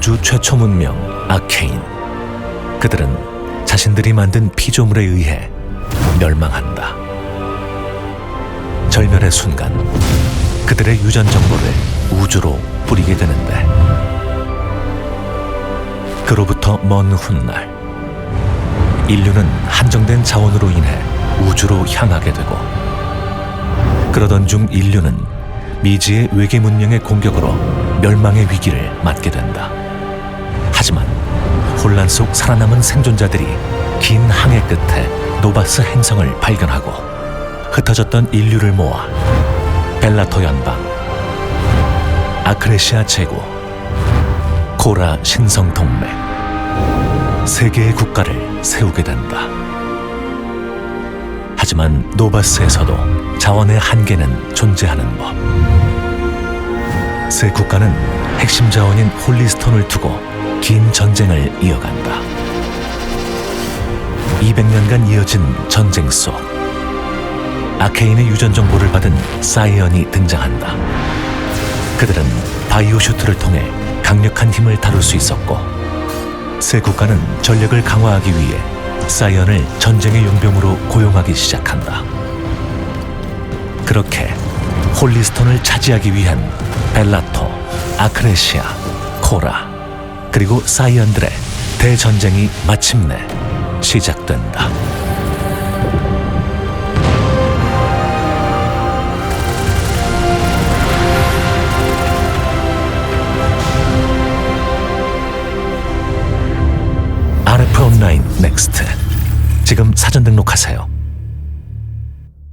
우주 최초 문명 아케인. 그들은 자신들이 만든 피조물에 의해 멸망한다. 절멸의 순간 그들의 유전 정보를 우주로 뿌리게 되는데 그로부터 먼 훗날 인류는 한정된 자원으로 인해 우주로 향하게 되고 그러던 중 인류는 미지의 외계 문명의 공격으로 멸망의 위기를 맞게 된다. 혼란 속 살아남은 생존자들이 긴 항해 끝에 노바스 행성을 발견하고 흩어졌던 인류를 모아 벨라토 연방, 아크레시아 제국, 코라 신성 동맹 세 개의 국가를 세우게 된다. 하지만 노바스에서도 자원의 한계는 존재하는 법. 세 국가는 핵심 자원인 홀리스톤을 두고 긴 전쟁을 이어간다. 200년간 이어진 전쟁 속 아케인의 유전 정보를 받은 사이언이 등장한다. 그들은 바이오 슈트를 통해 강력한 힘을 다룰 수 있었고 세 국가는 전력을 강화하기 위해 사이언을 전쟁의 용병으로 고용하기 시작한다. 그렇게 홀리스톤을 차지하기 위한 벨라토, 아크레시아, 코라 그리고 사이언들의 대전쟁이 마침내 시작된다. RF 온라인 넥스트 지금 사전 등록하세요.